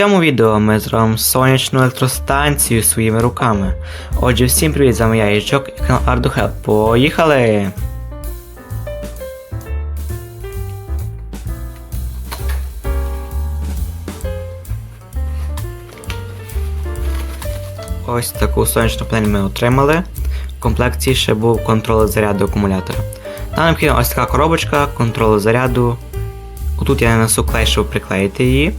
цьому відео ми зробимо сонячну електростанцію своїми руками. Отже, всім привіт, з вами я Їжджок і канал Arduhel. Поїхали! Ось таку сонячну панель ми отримали. В комплекті ще був контролер заряду акумулятора. Нам необхідна ось така коробочка, контролер заряду. Отут я нанесу клей, щоб приклеїти її.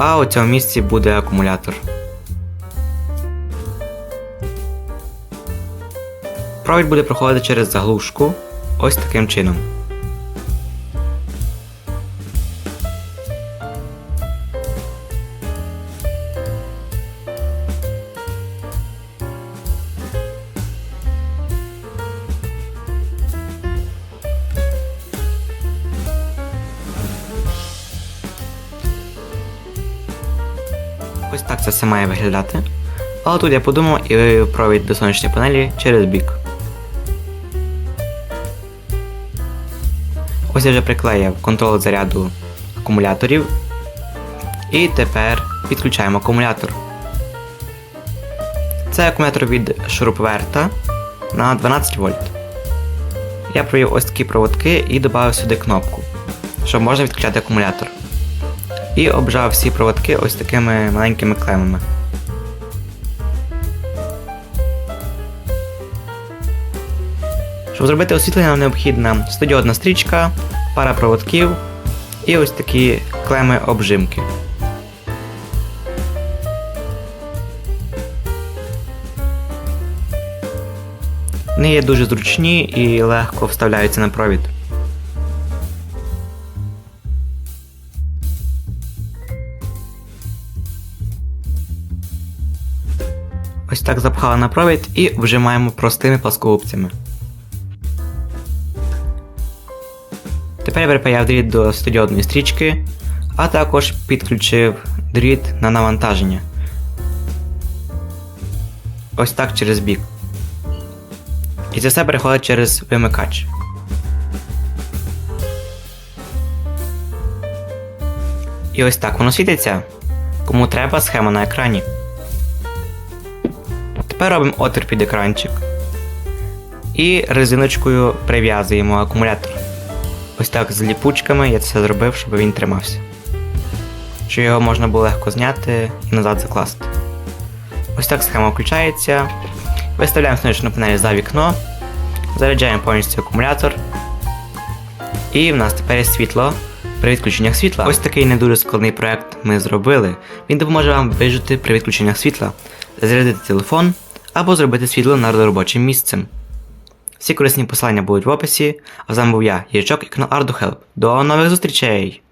А у цьому місці буде акумулятор. Провід буде проходити через заглушку ось таким чином. Ось так це все має виглядати. Але тут я подумав і вивів провід до сонячної панелі через бік. Ось я вже приклеїв контролер заряду акумуляторів. І тепер підключаємо акумулятор. Це акумулятор від шуруповерта на 12 вольт. Я провів ось такі проводки і додав сюди кнопку, щоб можна відключати акумулятор і обжав всі проводки ось такими маленькими клемами. Щоб зробити освітлення, нам необхідна студіодна стрічка, пара проводків і ось такі клеми обжимки. Вони є дуже зручні і легко вставляються на провід. Ось так запхали на провід і вжимаємо простими пласкогубцями. Тепер я припаяв дріт до студіодної стрічки, а також підключив дріт на навантаження. Ось так через бік. І це все переходить через вимикач. І ось так воно світиться. Кому треба, схема на екрані. Тепер робимо отвір під екранчик. І резиночкою прив'язуємо акумулятор. Ось так з ліпучками я це зробив, щоб він тримався. Щоб його можна було легко зняти і назад закласти. Ось так схема включається. Виставляємо сонячну панель за вікно, заряджаємо повністю акумулятор. І в нас тепер є світло при відключеннях світла. Ось такий не дуже складний проект ми зробили. Він допоможе вам вижити при відключеннях світла, зарядити телефон або зробити світло над робочим місцем. Всі корисні посилання будуть в описі, а з вами був я, Єжок і канал ArduHelp. До нових зустрічей!